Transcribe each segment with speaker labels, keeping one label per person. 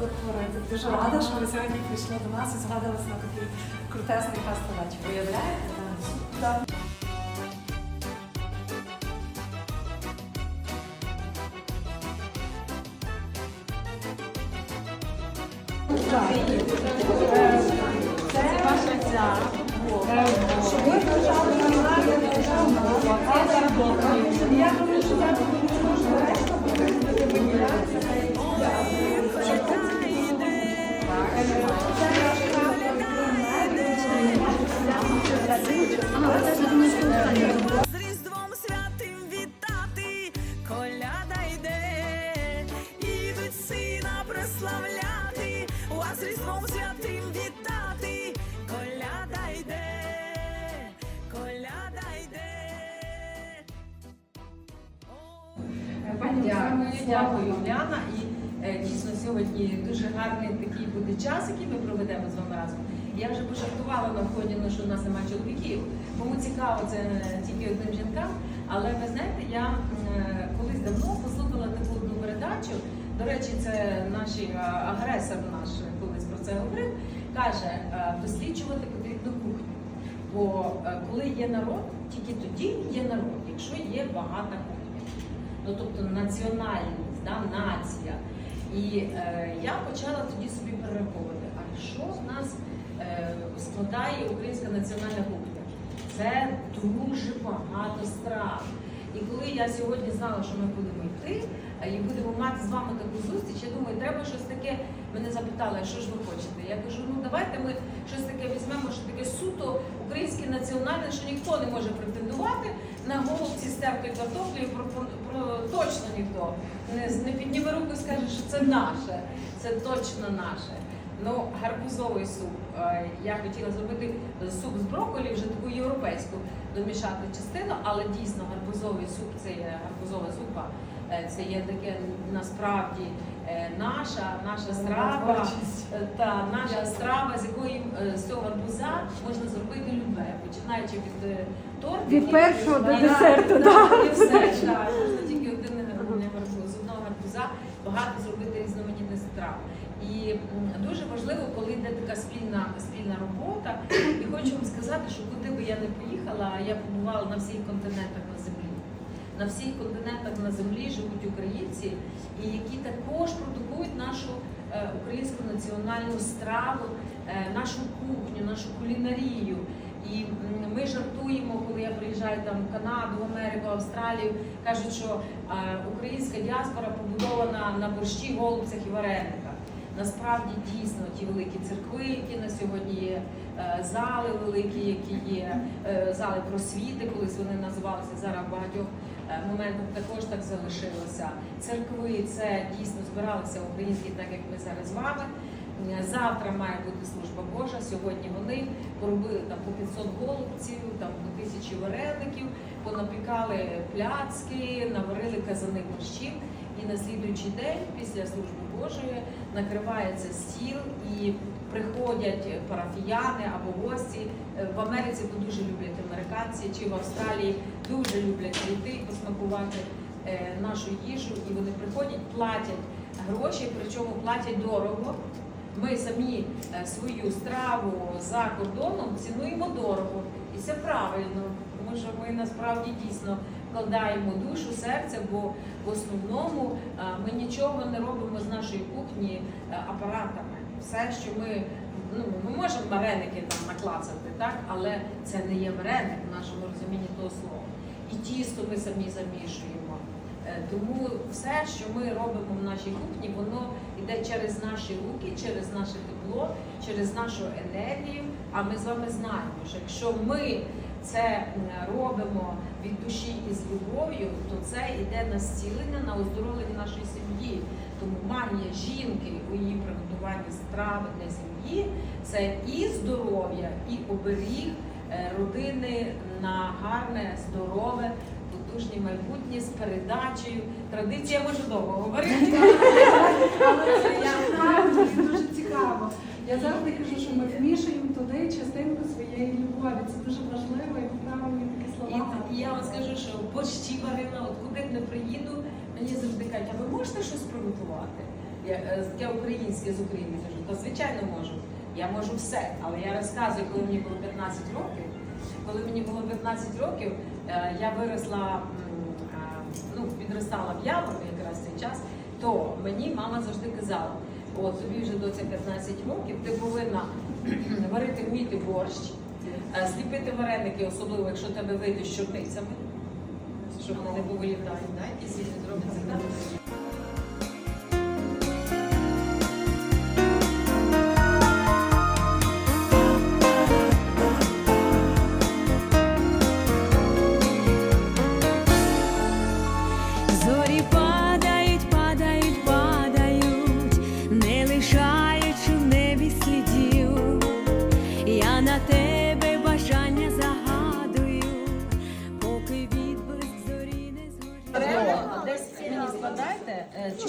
Speaker 1: корпоратив. Дуже рада, що ви сьогодні прийшли до нас і згадалися на такий крутесний фестиваль.
Speaker 2: Уявляєте?
Speaker 1: Так.
Speaker 2: Дякую, дякую, Уляна. І е, дійсно сьогодні дуже гарний такий буде час, який ми проведемо з вами разом. Я вже пожартувала на вході, що у нас немає чоловіків. Кому цікаво, це тільки одним жінкам. Але ви знаєте, я е, колись давно послухала таку одну передачу. До речі, це наш е, агресор наш колись про це говорив. Каже, досліджувати потрібно кухню. Бо коли є народ, тільки тоді є народ, якщо є багата кухня. Ну тобто національність, да, нація. І е, я почала тоді собі перераховувати, а що в нас е, складає українська національна кухня? Це дуже багато страв. І коли я сьогодні знала, що ми будемо йти е, і будемо мати з вами таку зустріч, я думаю, треба щось таке. Мене запитали, що ж ви хочете? Я кажу, ну давайте ми щось таке візьмемо, що таке суто українське національне, що ніхто не може претендувати на голубці з терпкою точно ніхто не, не підніме руку і скаже, що це наше, це точно наше. Ну, гарбузовий суп. Е, Я хотіла зробити суп з брокколі, вже таку європейську домішати частину, але дійсно гарбузовий суп це є гарбузова зупа. Е, Це є таке насправді е, наша, наша страва. Та наша страва, з якої з цього гарбуза можна зробити любе, починаючи від е.
Speaker 1: Від першого до десерту,
Speaker 2: так. Можна тільки один не гарбуз, з одного гарбуза багато зробити різноманітних страв. І дуже важливо, коли йде така спільна спільна робота. І хочу вам сказати, що куди би я не поїхала, я побувала на всіх континентах на землі. На всіх континентах на землі живуть українці, і які також продукують нашу е, українську національну страву, е, нашу кухню, нашу кулінарію. І ми жартуємо, коли я приїжджаю там в Канаду, в Америку, Австралію, кажуть, що е, українська діаспора побудована на борщі, голубцях і варениках. Насправді дійсно ті великі церкви, які на сьогодні є, е, зали великі, які є, е, зали просвіти, колись вони називалися зараз в багатьох е, моментах також так залишилося. Церкви це дійсно збиралися українські, так як ми зараз з вами. Завтра має бути служба Божа. Сьогодні вони поробили там по 500 голубців, там по тисячі вареників, понапікали пляцки, наварили казани борщів. І на слідуючий день, після служби Божої, накривається стіл і приходять парафіяни або гості. Е, В Америці то дуже люблять американці, чи в Австралії дуже люблять і посмакувати е, нашу їжу. І вони приходять, платять гроші, причому платять дорого. Ми самі е, свою страву за кордоном цінуємо дорого. І це правильно, тому що ми насправді дійсно вкладаємо душу, серце, бо в основному е, ми нічого не робимо з нашої кухні е, апаратами. Все, що ми ну ми можемо вареники там наклацати, так, але це не є вареник в нашому розумінні того слова. І тісто ми самі замішуємо. Е, Тому все, що ми робимо в нашій кухні, воно йде через наші руки, через наше тепло, через нашу енергію. А ми з вами знаємо, що якщо ми це робимо від душі і з любов'ю, то це йде на зцілення, на оздоровлення нашої сім'ї. Тому магія жінки у її приготуванні страви для сім'ї це і здоров'я, і оберіг е, родини на гарне, здорове, потужне майбутнє з передачею. Традиція може довго говорити.
Speaker 1: Цікаво. Я завжди кажу, що ми вмішуємо туди частинку своєї любові. Це дуже важливо і правильні такі слова.
Speaker 2: І, я вам скажу, що борщі варила, от куди не приїду, мені завжди кажуть, а ви можете щось приготувати? я, таке українське з України кажу, то звичайно можу. Я можу все, але я розказую, коли мені було 15 років. Коли мені було 15 років, е, я виросла, ну, підростала в Яворі якраз цей час, то мені мама завжди казала, от тобі вже до цих 15 років, ти повинна варити вміти борщ, сліпити вареники, особливо якщо тебе вийде з чорницями, щоб вони не повилітають, да? і не зробиться.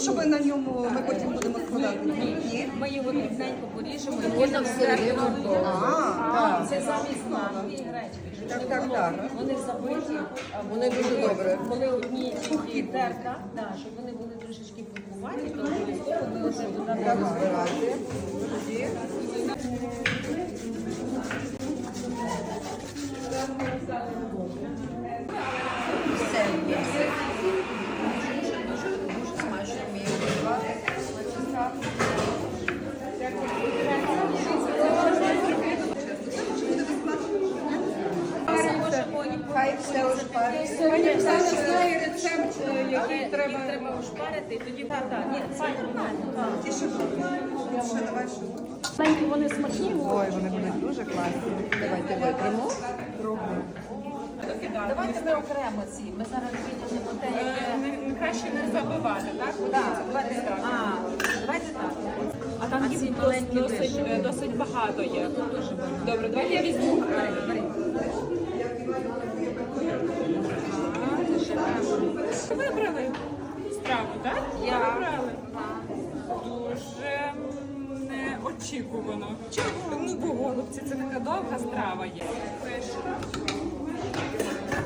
Speaker 3: Щоб на ньому ми потім будемо складати. Ні?
Speaker 2: Ми його дрібненько поріжемо і можна всередину.
Speaker 3: А,
Speaker 2: Це замість нашої гречки.
Speaker 3: Так, так, так.
Speaker 2: Вони забиті. а
Speaker 3: Вони дуже добре.
Speaker 2: Коли одні сухі терка, да, щоб вони були трошечки пухуваті, то обов'язково ми туди
Speaker 3: так
Speaker 2: додамо.
Speaker 3: збирати. Тоді все
Speaker 1: Пані Оксана знає рецепт, е, який треба.
Speaker 2: треба ушпарити, і тоді так, так. Ні, файно, файно.
Speaker 3: Ті, що Ще давай, що?
Speaker 1: Вони смачні.
Speaker 3: Ой, вони будуть дуже класні. Давайте витримо.
Speaker 2: Давайте ми окремо ці. Ми зараз виділимо те, яке.
Speaker 1: Краще не забивати, так?
Speaker 2: Так, давайте так. А, давайте так.
Speaker 4: А там
Speaker 2: ці маленькі
Speaker 4: досить, досить, досить багато є. Добре, давайте я візьму страву, так?
Speaker 2: Я.
Speaker 4: Вибрали. Дуже м, неочікувано. Чому? Ну, бо голубці це така довга страва є.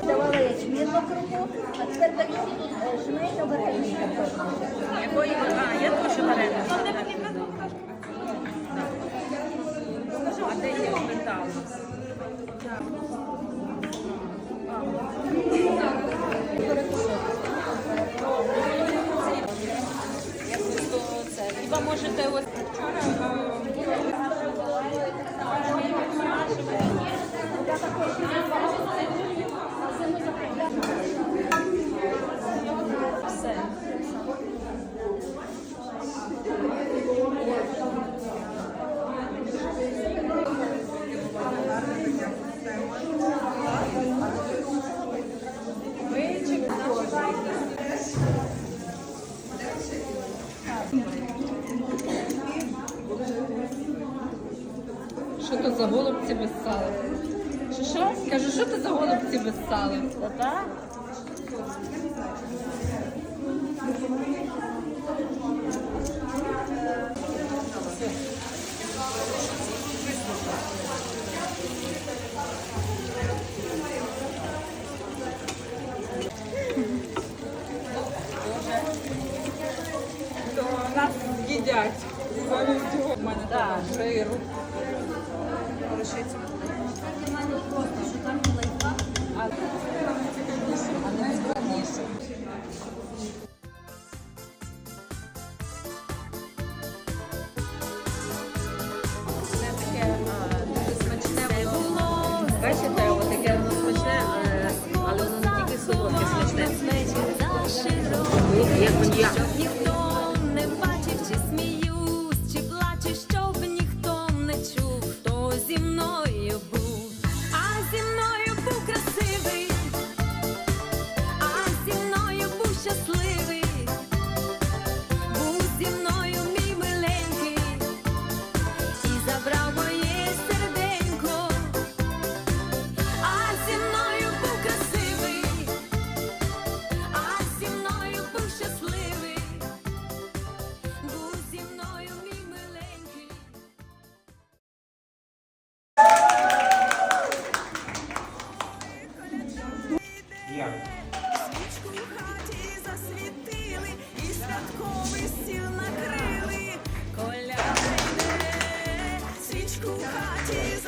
Speaker 5: Давала ячмінну кругу, а тепер даю тут жменю вареничка.
Speaker 2: Якої а, я теж варена. А де є метал у нас? Я просто це. Хіба можете ось все.
Speaker 6: Що то за голубці без сала? Що що? Кажу, що то за голубці без сала?
Speaker 2: Та так?
Speaker 4: Нас їдять. У мене
Speaker 2: Так. Смачне. воно. Бачите, от таке воно смачне, але, але воно не тільки солодке, смачне. Як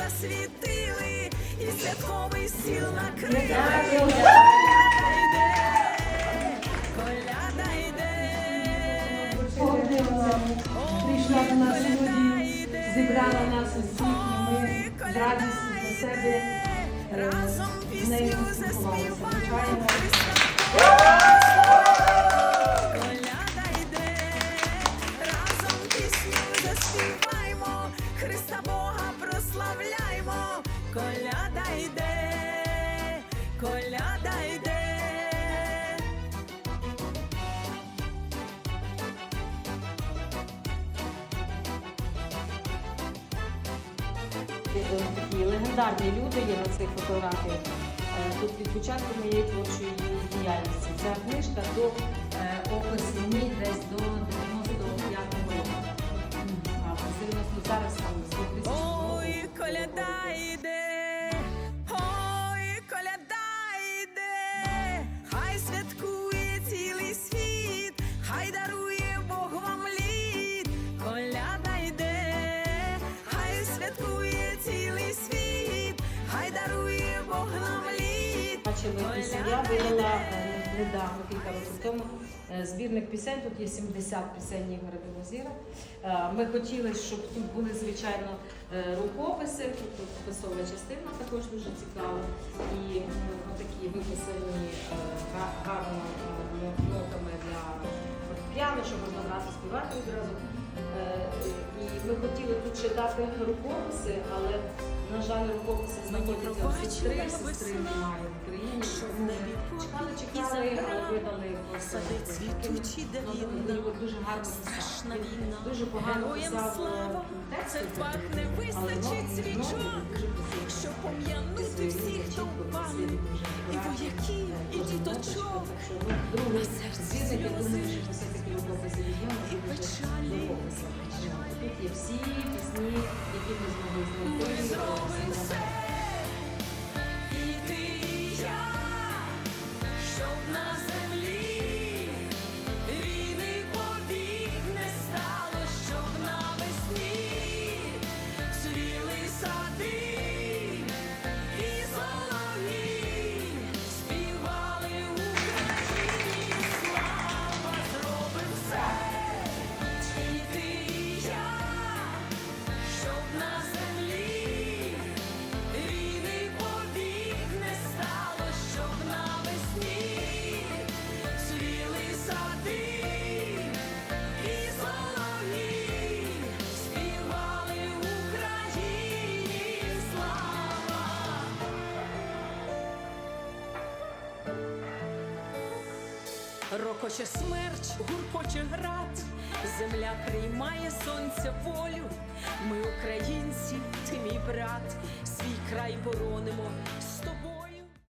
Speaker 7: засвітили, і святковий стіл накрили. Коляда йде,
Speaker 1: Сьогодні прийшла до нас сьогодні, зібрала нас усіх, і ми з радістю для себе е,
Speaker 7: разом пісню заспіваємо.
Speaker 2: Легендарні люди є на цих фотографіях. Е, Тут від початку моєї творчої діяльності. Ця книжка до
Speaker 8: опису мій десь до 95-го року.
Speaker 2: а, зараз там з 2000.
Speaker 7: Ой, коляда йде,
Speaker 2: е, недавно, кілька років тому, е, збірник пісень. Тут є 70 пісень Ігоря Білозіра. Е, Ми хотіли, щоб тут були, звичайно, е, рукописи, тобто писова частина також дуже цікава. І м, такі виписані гарно нотами для фортепіано, щоб можна грати, співати одразу. Е, І ми хотіли тут ще дати рукописи, але, на жаль, рукописи знаходяться в сестри, сестри немає в Чекали, чекали, але видали просто
Speaker 7: цвітучі
Speaker 2: Ну, писав. Дуже погано
Speaker 7: Героям слава,
Speaker 2: е, тексти,
Speaker 7: церквах не вистачить свічок, щоб пом'янути всіх, хто впав, і вояків, і діточок. На серці сльози,
Speaker 2: що
Speaker 7: і печалі.
Speaker 2: Тут є всі пісні, які ми змогли знайти.
Speaker 7: Ми зробимо все, Рокоче смерч, гуркоче град, земля приймає сонце волю. Ми, українці, ти мій брат, свій край боронимо.